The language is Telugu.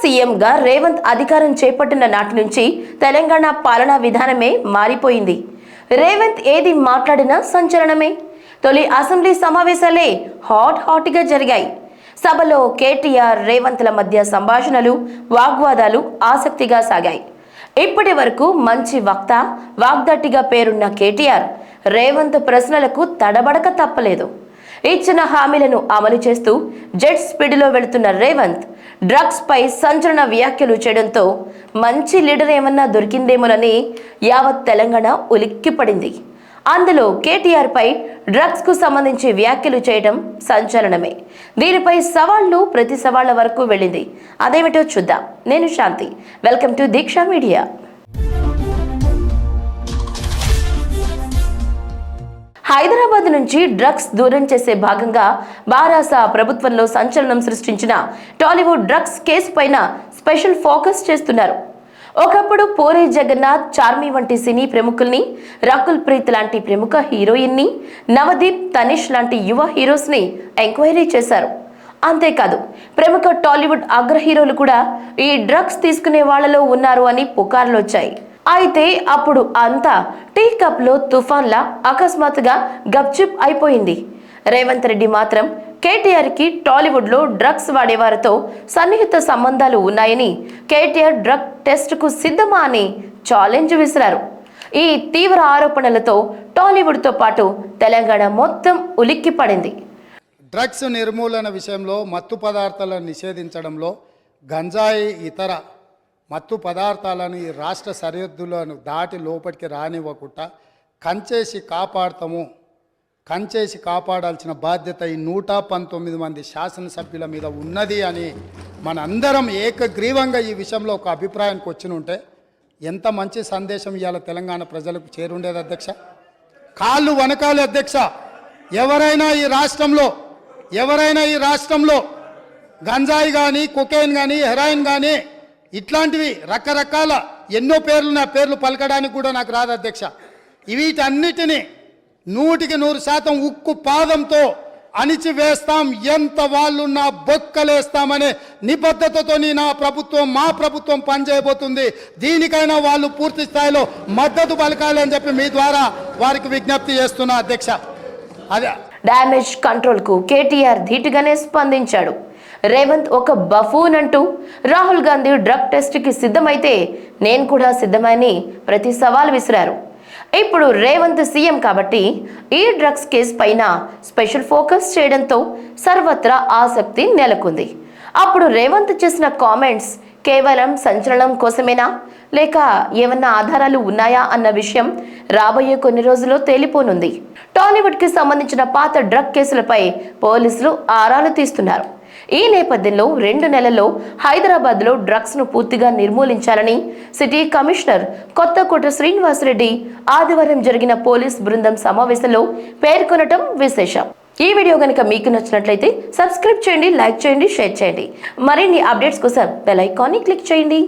సీఎంగా రేవంత్ అధికారం చేపట్టిన నాటి నుంచి తెలంగాణ పాలనా విధానమే మారిపోయింది. రేవంత్ ఏది మాట్లాడినా సంచలనమే. తొలి అసెంబ్లీ సమావేశాలే హాట్ హాట్గా జరిగాయి. సభలో కేటీఆర్ రేవంత్ల మధ్య సంభాషణలు వాగ్వాదాలు ఆసక్తిగా సాగాయి. ఇప్పటి వరకు మంచి వక్త వాగ్దట్టిగా పేరున్న కేటీఆర్ రేవంత్ ప్రశ్నలకు తడబడక తప్పలేదు. ఇచ్చిన హామీలను అమలు చేస్తూ జెట్ స్పీడ్లో వెళుతున్న రేవంత్ డ్రగ్స్ పై సంచలన వ్యాఖ్యలు చేయడంతో మంచి లీడర్ ఏమన్నా దొరికిందేమోనని యావత్ తెలంగాణ ఉలిక్కిపడింది. అందులో కేటీఆర్ పై డ్రగ్స్కు సంబంధించి వ్యాఖ్యలు చేయడం సంచలనమే. దీనిపై సవాళ్ళు ప్రతి సవాళ్ళ వరకు వెళ్ళింది. అదేమిటో చూద్దాం. నేను Shanti. Welcome to Deeksha media. Hyderabad నుంచి డ్రగ్స్ దూరం చేసే భాగంగా బారాసా ప్రభుత్వంలో సంచలనం సృష్టించిన టాలీవుడ్ డ్రగ్స్ కేసు పైన స్పెషల్ ఫోకస్ చేస్తున్నారు. ఒకప్పుడు పూరి జగన్నాథ్ చార్మి వంటి సినీ ప్రముఖుల్ని రకుల్ ప్రీత్ లాంటి ప్రముఖ హీరోయిన్ని నవదీప్ తనిష్ లాంటి యువ హీరోస్ని ఎంక్వైరీ చేశారు. అంతేకాదు ప్రముఖ టాలీవుడ్ అగ్ర హీరోలు కూడా ఈ డ్రగ్స్ తీసుకునే వాళ్ళలో ఉన్నారు అని పుకార్లు వచ్చాయి. అయితే అప్పుడు అంతా టీ కప్లో తుఫాన్లా అకస్మాత్తుగా గప్చుప్ అయిపోయింది. రేవంత్ రెడ్డి మాత్రం కేటీఆర్కి టాలీవుడ్లో డ్రగ్స్ వాడేవారితో సన్నిహిత సంబంధాలు ఉన్నాయని కేటీఆర్ డ్రగ్ టెస్ట్కు సిద్ధమా అని ఛాలెంజ్ విసిరారు. ఈ తీవ్ర ఆరోపణలతో టాలీవుడ్తో పాటు తెలంగాణ మొత్తం ఉలిక్కి పడింది. డ్రగ్స్ నిర్మూలన విషయంలో మత్తు పదార్థాలను నిషేధించడంలో గంజాయి ఇతర మత్తు పదార్థాలను ఈ రాష్ట్ర సరిహద్దులను దాటి లోపలికి రానివ్వకుండా కంచేసి కాపాడతాము. కంచేసి కాపాడాల్సిన బాధ్యత ఈ నూట పంతొమ్మిది మంది శాసనసభ్యుల మీద ఉన్నది అని మనందరం ఏకగ్రీవంగా ఈ విషయంలో ఒక అభిప్రాయానికి వచ్చి ఉంటే ఎంత మంచి సందేశం ఇవాళ తెలంగాణ ప్రజలకు చేరుండేది అధ్యక్ష? కాళ్ళు వనకాలి అధ్యక్ష. ఎవరైనా ఈ రాష్ట్రంలో ఎవరైనా ఈ రాష్ట్రంలో గంజాయి కానీ కొకేన్ కానీ హెరాయిన్ కానీ ఇట్లాంటివి రకరకాల ఎన్నో పేర్లు నా పేర్లు పలకడానికి కూడా నాకు రాదు అధ్యక్ష. వీటన్నిటినీ నూటికి నూరు శాతం ఉక్కు పాదంతో అణిచివేస్తాం. ఎంత వాళ్ళు నా బొక్కలేస్తామనే నిబద్ధతతోని నా ప్రభుత్వం మా ప్రభుత్వం పనిచేయబోతుంది. దీనికైనా వాళ్ళు పూర్తి స్థాయిలో మద్దతు పలకాలి అని చెప్పి మీ ద్వారా వారికి విజ్ఞప్తి చేస్తున్నా అధ్యక్ష. అదే. డ్యామేజ్ కంట్రోల్కు కేటీఆర్ ధీటుగానే స్పందించాడు. రేవంత్ ఒక బఫూన్ అంటూ రాహుల్ గాంధీ డ్రగ్ టెస్ట్కి సిద్ధమైతే నేను కూడా సిద్ధమని ప్రతి సవాల్ విసిరారు. ఇప్పుడు రేవంత్ సీఎం కాబట్టి ఈ డ్రగ్స్ కేసు పైన స్పెషల్ ఫోకస్ చేయడంతో సర్వత్రా ఆసక్తి నెలకొంది. అప్పుడు రేవంత్ చేసిన కామెంట్స్ కేవలం సంచలనం కోసమేనా? లేక ఏమన్నా ఆధారాలు ఉన్నాయా అన్న విషయం రాబోయే కొన్ని రోజుల్లో తేలిపోనుంది. టాలీవుడ్కి సంబంధించిన పాత డ్రగ్ కేసులపై పోలీసులు ఆరాలు తీస్తున్నారు. ఈ నేపథ్యంలో రెండు నెలల్లో హైదరాబాద్లో డ్రగ్స్ను పూర్తిగా నిర్మూలించాలని సిటీ కమిషనర్ కొత్తకోట శ్రీనివాసరెడ్డి ఆదివారం జరిగిన పోలీస్ బృందం సమావేశంలో పేర్కొనటం విశేషం. ఈ వీడియో కనుక మీకు నచ్చినట్లయితే సబ్స్క్రైబ్ చేయండి లైక్ చేయండి షేర్ చేయండి. మరిన్ని అప్డేట్స్ కోసం బెల్ ఐకాన్ని క్లిక్ చేయండి.